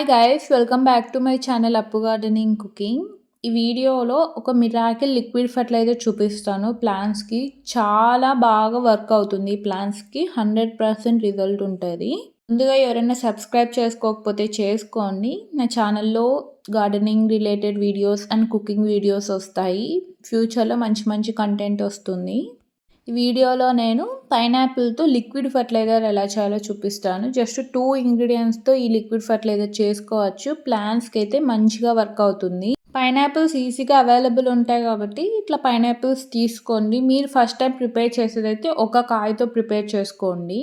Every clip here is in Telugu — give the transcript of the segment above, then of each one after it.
Hi guys welcome back to my channel Appu gardening cooking ఈ వీడియోలో ఒక మిరాకిల్ లిక్విడ్ ఫర్టిలైజర్ చూపిస్తాను. ప్లాంట్స్కి చాలా బాగా వర్క్ అవుతుంది. ప్లాంట్స్కి హండ్రెడ్ పర్సెంట్ రిజల్ట్ ఉంటుంది. ముందుగా ఎవరైనా సబ్స్క్రైబ్ చేసుకోకపోతే చేసుకోండి. నా ఛానల్లో gardening related videos and cooking videos వస్తాయి. ఫ్యూచర్లో మంచి మంచి కంటెంట్ వస్తుంది. వీడియోలో నేను పైనాపిల్తో లిక్విడ్ ఫర్టిలైజర్ ఎలా చేయాలో చూపిస్తాను. జస్ట్ టూ ఇంగ్రీడియంట్స్తో ఈ లిక్విడ్ ఫర్టిలైజర్ చేసుకోవచ్చు. ప్లాంట్స్కి అయితే మంచిగా వర్క్ అవుతుంది. పైనాపిల్స్ ఈజీగా అవైలబుల్ ఉంటాయి కాబట్టి ఇట్లా పైనాపిల్స్ తీసుకోండి. మీరు ఫస్ట్ టైం ప్రిపేర్ చేసేదైతే ఒక కాయతో ప్రిపేర్ చేసుకోండి.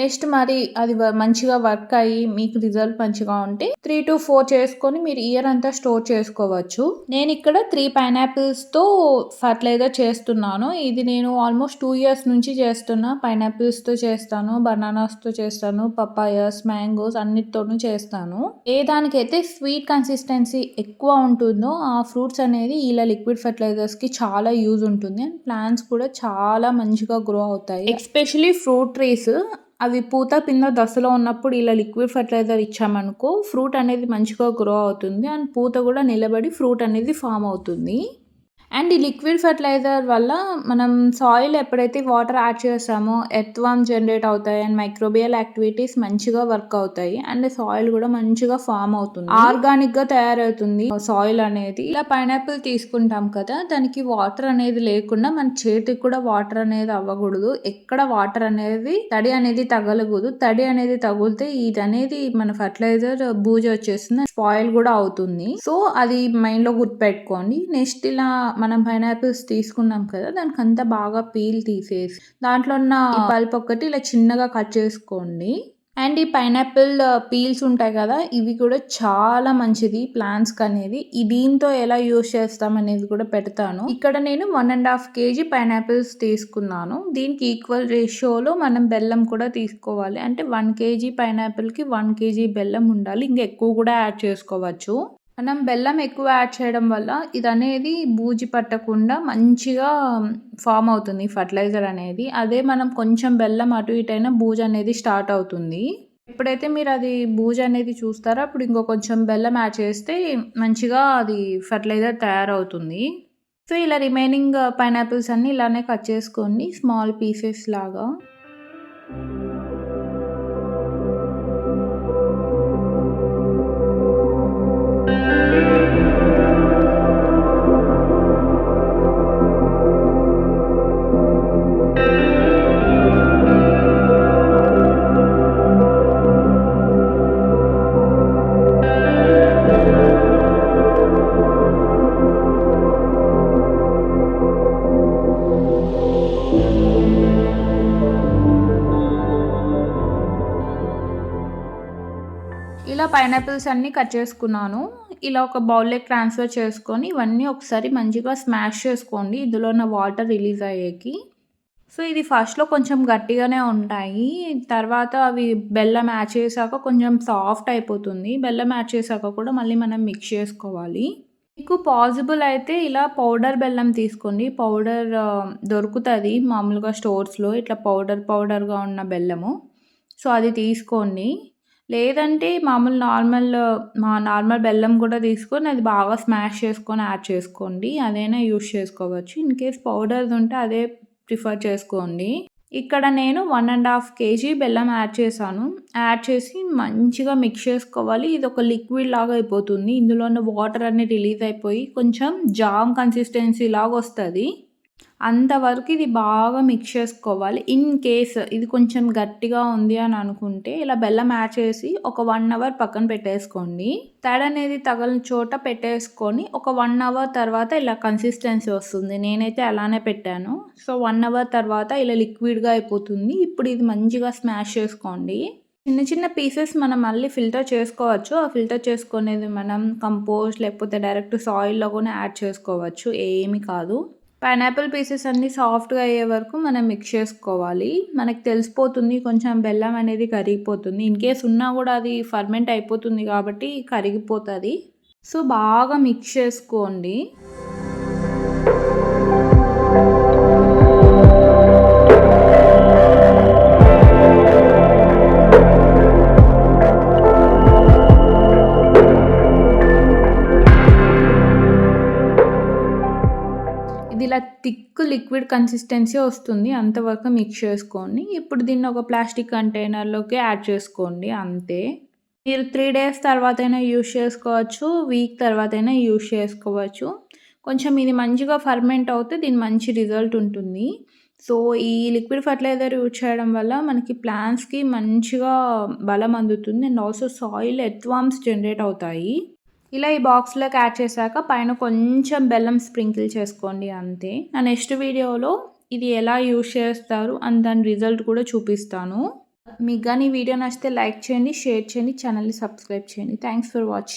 నెక్స్ట్ మరి అది మంచిగా వర్క్ అయ్యి మీకు రిజల్ట్ మంచిగా ఉంటే త్రీ టు ఫోర్ చేసుకొని మీరు ఇయర్ అంతా స్టోర్ చేసుకోవచ్చు. నేను ఇక్కడ త్రీ పైనాపిల్స్తో ఫర్టిలైజర్ చేస్తున్నాను. ఇది నేను ఆల్మోస్ట్ టూ ఇయర్స్ నుంచి చేస్తున్నా. పైనాపిల్స్తో చేస్తాను బనానాస్తో చేస్తాను పపాయస్ మ్యాంగోస్ అన్నిటితోనూ చేస్తాను. ఏ దానికైతే స్వీట్ కన్సిస్టెన్సీ ఎక్కువ ఉంటుందో ఆ ఫ్రూట్స్ అనేది ఇలా లిక్విడ్ ఫర్టిలైజర్స్కి చాలా యూజ్ ఉంటుంది. అండ్ ప్లాంట్స్ కూడా చాలా మంచిగా గ్రో అవుతాయి. ఎస్పెషలీ ఫ్రూట్ ట్రీస్ అవి పూత పింద దశలో ఉన్నప్పుడు ఇలా లిక్విడ్ ఫర్టిలైజర్ ఇచ్చామనుకో ఫ్రూట్ అనేది మంచిగా గ్రో అవుతుంది. అండ్ పూత కూడా నిలబడి ఫ్రూట్ అనేది ఫామ్ అవుతుంది. అండ్ ఈ లిక్విడ్ ఫర్టిలైజర్ వల్ల మనం సాయిల్ ఎప్పుడైతే వాటర్ యాడ్ చేస్తామో ఎర్త్వామ్ జనరేట్ అవుతాయి అండ్ మైక్రోబియల్ యాక్టివిటీస్ మంచిగా వర్క్ అవుతాయి అండ్ సాయిల్ కూడా మంచిగా ఫామ్ అవుతుంది. ఆర్గానిక్గా తయారవుతుంది సాయిల్ అనేది. ఇలా పైనాపిల్ తీసుకుంటాం కదా దానికి వాటర్ అనేది లేకుండా మన చేతికి కూడా వాటర్ అనేది అవ్వకూడదు. ఎక్కడ వాటర్ అనేది తడి అనేది తగలకూడదు. తడి అనేది తగిలితే ఇది అనేది మన ఫర్టిలైజర్ బూజ వచ్చేస్తుంది స్పాయిల్ కూడా అవుతుంది. సో అది మైండ్లో గుర్తుపెట్టుకోండి. నెక్స్ట్ ఇలా మనం పైనాపిల్స్ తీసుకున్నాం కదా దానికి అంతా బాగా పీల్ తీసేసి దాంట్లో ఉన్న పల్ప్ ఒక్కటి ఇలా చిన్నగా కట్ చేసుకోండి. అండ్ ఈ పైనాపిల్ పీల్స్ ఉంటాయి కదా ఇవి కూడా చాలా మంచిది ప్లాంట్స్కి అనేది. దీంతో ఎలా యూజ్ చేస్తాం అనేది కూడా పెడతాను. ఇక్కడ నేను one and half KG pineapples తీసుకున్నాను. దీనికి ఈక్వల్ రేషియోలో మనం బెల్లం కూడా తీసుకోవాలి. అంటే వన్ కేజీ పైనాపిల్కి వన్ కేజీ బెల్లం ఉండాలి. ఇంకా ఎక్కువ కూడా యాడ్ చేసుకోవచ్చు. మనం బెల్లం ఎక్కువ యాడ్ చేయడం వల్ల ఇది అనేది బూజి పట్టకుండా మంచిగా ఫామ్ అవుతుంది ఫర్టిలైజర్ అనేది. అదే మనం కొంచెం బెల్లం అటు ఇటు అయినా బూజు అనేది స్టార్ట్ అవుతుంది. ఎప్పుడైతే మీరు అది బూజు అనేది చూస్తారో అప్పుడు ఇంకో కొంచెం బెల్లం యాడ్ చేస్తే మంచిగా అది ఫర్టిలైజర్ తయారవుతుంది. సో ఇలా రిమైనింగ్ పైనాపిల్స్ అన్నీ ఇలానే కట్ చేసుకోండి. స్మాల్ పీసెస్ లాగా. ఇలా పైనాపిల్స్ అన్నీ కట్ చేసుకున్నాను. ఇలా ఒక బౌల్లోకి ట్రాన్స్ఫర్ చేసుకొని ఇవన్నీ ఒకసారి మంచిగా స్మాష్ చేసుకోండి. ఇందులో ఉన్న వాటర్ రిలీజ్ అయ్యేకి. సో ఇది ఫస్ట్లో కొంచెం గట్టిగానే ఉంటాయి. తర్వాత అవి బెల్లం యాడ్ చేశాక కొంచెం సాఫ్ట్ అయిపోతుంది. బెల్లం యాడ్ చేశాక కూడా మళ్ళీ మనం మిక్స్ చేసుకోవాలి. మీకు పాసిబుల్ అయితే ఇలా పౌడర్ బెల్లం తీసుకోండి. పౌడర్ దొరుకుతుంది మామూలుగా స్టోర్స్లో ఇట్లా పౌడర్ పౌడర్గా ఉన్న బెల్లము. సో అది తీసుకోండి. లేదంటే మామూలు నార్మల్ మా నార్మల్ బెల్లం కూడా తీసుకొని అది బాగా స్మాష్ చేసుకొని యాడ్ చేసుకోండి. అదైనా యూస్ చేసుకోవచ్చు. ఇన్ కేస్ పౌడర్ది ఉంటే అదే ప్రిఫర్ చేసుకోండి. ఇక్కడ నేను వన్ అండ్ హాఫ్ కేజీ బెల్లం యాడ్ చేశాను. యాడ్ చేసి మంచిగా మిక్స్ చేసుకోవాలి. ఇది ఒక లిక్విడ్ లాగా అయిపోతుంది. ఇందులో ఉన్న వాటర్ అన్ని రిలీజ్ అయిపోయి కొంచెం జామ్ కన్సిస్టెన్సీ లాగా వస్తుంది. అంతవరకు ఇది బాగా మిక్స్ చేసుకోవాలి. ఇన్ కేస్ ఇది కొంచెం గట్టిగా ఉంది అని అనుకుంటే ఇలా బెల్లం యాడ్ చేసి ఒక వన్ అవర్ పక్కన పెట్టేసుకోండి. తడ అనేది తగలని చోట పెట్టేసుకొని ఒక వన్ అవర్ తర్వాత ఇలా కన్సిస్టెన్సీ వస్తుంది. నేనైతే అలానే పెట్టాను. సో వన్ అవర్ తర్వాత ఇలా లిక్విడ్గా అయిపోతుంది. ఇప్పుడు ఇది మంచిగా స్మాష్ చేసుకోండి. చిన్న చిన్న పీసెస్ మనం మళ్ళీ ఫిల్టర్ చేసుకోవచ్చు. ఆ ఫిల్టర్ చేసుకునేది మనం కంపోస్ట్ లేకపోతే డైరెక్ట్ సాయిల్లో కూడా యాడ్ చేసుకోవచ్చు. ఏమి కాదు. పైనాపిల్ పీసెస్ అన్నీ సాఫ్ట్గా అయ్యే వరకు మనం మిక్స్ చేసుకోవాలి. మనకు తెలిసిపోతుంది కొంచెం బెల్లం అనేది కరిగిపోతుంది. ఇన్ కేస్ ఉన్నా కూడా అది ఫర్మెంట్ అయిపోతుంది కాబట్టి కరిగిపోతుంది. సో బాగా మిక్స్ చేసుకోండి. ఇట్లా థిక్ లిక్విడ్ కన్సిస్టెన్సీ వస్తుంది. అంతవరకు మిక్స్ చేసుకోండి. ఇప్పుడు దీన్ని ఒక ప్లాస్టిక్ కంటైనర్లోకి యాడ్ చేసుకోండి. అంతే. మీరు త్రీ డేస్ తర్వాత అయినా యూస్ చేసుకోవచ్చు. వీక్ తర్వాత అయినా యూస్ చేసుకోవచ్చు. కొంచెం ఇది మంచిగా ఫర్మెంట్ అవుతే దీని మంచి రిజల్ట్ ఉంటుంది. సో ఈ లిక్విడ్ ఫర్టిలైజర్ యూజ్ చేయడం వల్ల మనకి ప్లాంట్స్కి మంచిగా బలం అందుతుంది. And also soil earthworms generate అవుతాయి. ఇలా ఈ బాక్స్లోకి యాడ్ చేశాక పైన కొంచెం బెల్లం స్ప్రింకిల్ చేసుకోండి అంతే. నా నెక్స్ట్ వీడియోలో ఇది ఎలా యూజ్ చేస్తారు అని దాని రిజల్ట్ కూడా చూపిస్తాను. మీకు కానీ వీడియో నచ్చితే లైక్ చేయండి షేర్ చేయండి ఛానల్ని సబ్స్క్రైబ్ చేయండి. Thanks for watching